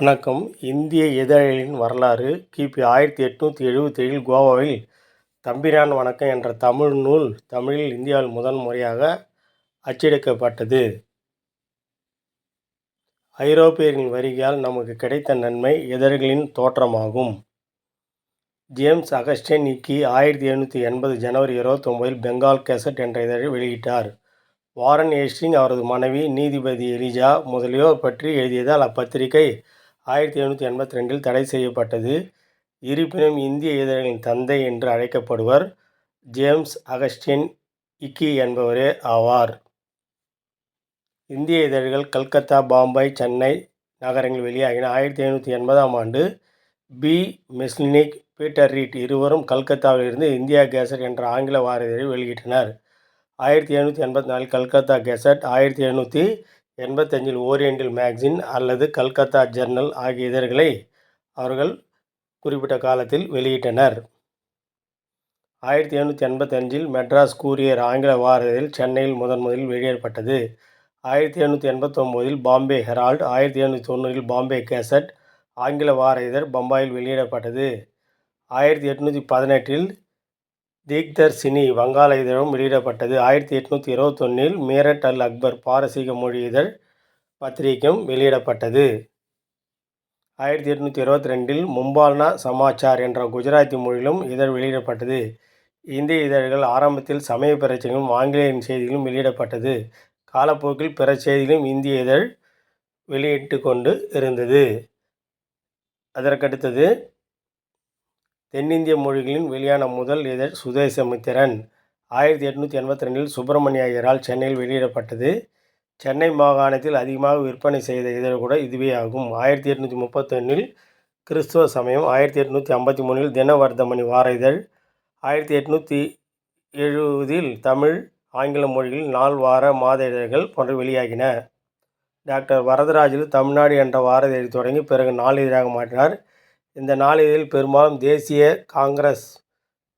வணக்கம். இந்திய இதழின் வரலாறு கிபி ஆயிரத்தி எட்நூற்றி எழுபத்தேழில் கோவாவில் தம்பிரான் வணக்கம் என்ற தமிழ் நூல் தமிழில் இந்தியாவில் முதன் முறையாக அச்சடிக்கப்பட்டது. ஐரோப்பியர்களின் வருகையால் நமக்கு கிடைத்த நன்மை இதழ்களின் தோற்றமாகும். ஜேம்ஸ் அகஸ்டின் இக்கி ஆயிரத்தி எழுநூற்றி எண்பது ஜனவரி இருபத்தொம்போதில் பெங்கால் கெசட் என்ற இதழை வெளியிட்டார். வாரன் ஹேஸ்டிங் அவரது மனைவி நீதிபதி எலிஜா முதலியோர் பற்றி எழுதியதால் அப்பத்திரிகை ஆயிரத்தி எழுநூற்றி எண்பத்தி ரெண்டில் தடை செய்யப்பட்டது. இருப்பினும் இந்திய இதழ்களின் தந்தை என்று அழைக்கப்படுவர் ஜேம்ஸ் அகஸ்டின் இக்கி என்பவரே ஆவார். இந்திய இதழ்கள் கல்கத்தா பாம்பாய் சென்னை நகரங்களில் வெளியாகின. ஆயிரத்தி ஐநூற்றி எண்பதாம் ஆண்டு பி. மெஸ்லினிக் பீட்டர் ரீட் இருவரும் கல்கத்தாவிலிருந்து இந்தியா கேசட் என்ற ஆங்கில வார இதழை வெளியிட்டனர். ஆயிரத்தி எழுநூற்றி எண்பத்தி நாலு கல்கத்தா கெசட் ஆயிரத்தி எழுநூற்றி எண்பத்தஞ்சில் ஓரியண்டல் மேக்சின் அல்லது கல்கத்தா ஜர்னல் ஆகிய இதழ்களை அவர்கள் குறிப்பிட்ட காலத்தில் வெளியிட்டனர். ஆயிரத்தி எழுநூற்றி எண்பத்தஞ்சில் மெட்ராஸ் கூரியர் ஆங்கில வார இதழ் சென்னையில் முதன் முதலில் வெளியிடப்பட்டது ஆயிரத்தி எழுநூற்றி எண்பத்தொம்போதில் பாம்பே ஹெரால்டு ஆயிரத்தி எழுநூற்றி தொண்ணூறில் பாம்பே கேசட் ஆங்கில வார இதழ் பம்பாயில் வெளியிடப்பட்டது. ஆயிரத்தி எட்நூற்றி பதினெட்டில் தீக்தர்சினி வங்காள இதழும் வெளியிடப்பட்டது. ஆயிரத்தி எட்நூற்றி இருபத்தொன்னில் மீரட் அல் அக்பர் பாரசீக மொழி இதழ் பத்திரிகையும் வெளியிடப்பட்டது. ஆயிரத்தி எட்நூற்றி இருபத்தி ரெண்டில் மும்பால்னா சமாச்சார் என்ற குஜராத்தி மொழியிலும் இதழ் வெளியிடப்பட்டது. இந்திய இதழ்கள் ஆரம்பத்தில் சமய பிரச்சனைகளும் ஆங்கிலேயரின் செய்திகளும் வெளியிடப்பட்டது. காலப்போக்கில் பிற செய்திகளும் இந்திய இதழ் வெளியிட்டு கொண்டு இருந்தது. அதற்கடுத்தது தென்னிந்திய மொழிகளின் வெளியான முதல் இதழ் சுதேசமித்திரன். ஆயிரத்தி எட்நூற்றி எண்பத்தி ரெண்டில் சுப்பிரமணிய ஐயரால் சென்னையில் வெளியிடப்பட்டது. சென்னை மாகாணத்தில் அதிகமாக விற்பனை செய்த இதழ் கூட இதுவே ஆகும். ஆயிரத்தி எட்நூற்றி முப்பத்தொன்னில் கிறிஸ்துவ சமயம் ஆயிரத்தி எட்நூற்றி ஐம்பத்தி மூணில் தினவர்தமணி வார இதழ். ஆயிரத்தி எட்நூற்றி எழுபதில் தமிழ் ஆங்கில மொழிகளில் நாள் வார மாத இதழ்கள் போன்ற வெளியாகின. டாக்டர் வரதராஜில் தமிழ்நாடு என்ற வார இதழை தொடங்கி பிறகு நாளிதழாக மாற்றினார். இந்த நாளிதழில் பெரும்பாலும் தேசிய காங்கிரஸ்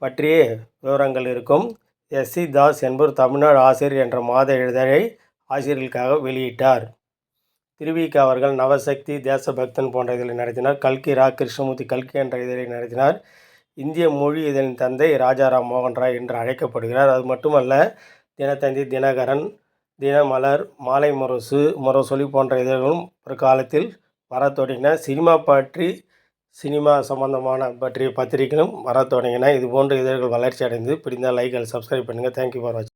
பற்றிய விவரங்கள் இருக்கும். எஸ். சி. தாஸ் என்பவர் தமிழ்நாடு ஆசிரியர் என்ற மாத இதழை ஆசிரியர்களுக்காக வெளியிட்டார். திருவிக அவர்கள் நவசக்தி தேசபக்தன் போன்ற இதழை நடத்தினார். கல்கி ரா. கிருஷ்ணமூர்த்தி கல்கி என்ற இதழை நடத்தினார். இந்திய மொழி இதழின் தந்தை ராஜாராம் மோகன் ராய் என்று அழைக்கப்படுகிறார். அது மட்டுமல்ல தினத்தந்தி தினகரன் தினமலர் மாலை முரசு முரசொலி போன்ற இதழ்களும் ஒரு காலத்தில் வரத் தொடங்கின சினிமா பற்றி சினிமா சம்மந்தமான பற்றிய பத்திரிகைகளும் வர தொடங்கின. இது போன்ற இதழ்கள் வளர்ச்சி அடைந்து பிடிந்தால் லைக் அண்ட் சப்ஸ்கிரைப் பண்ணுங்கள் தேங்க்யூ ஃபார் வாட்சிங்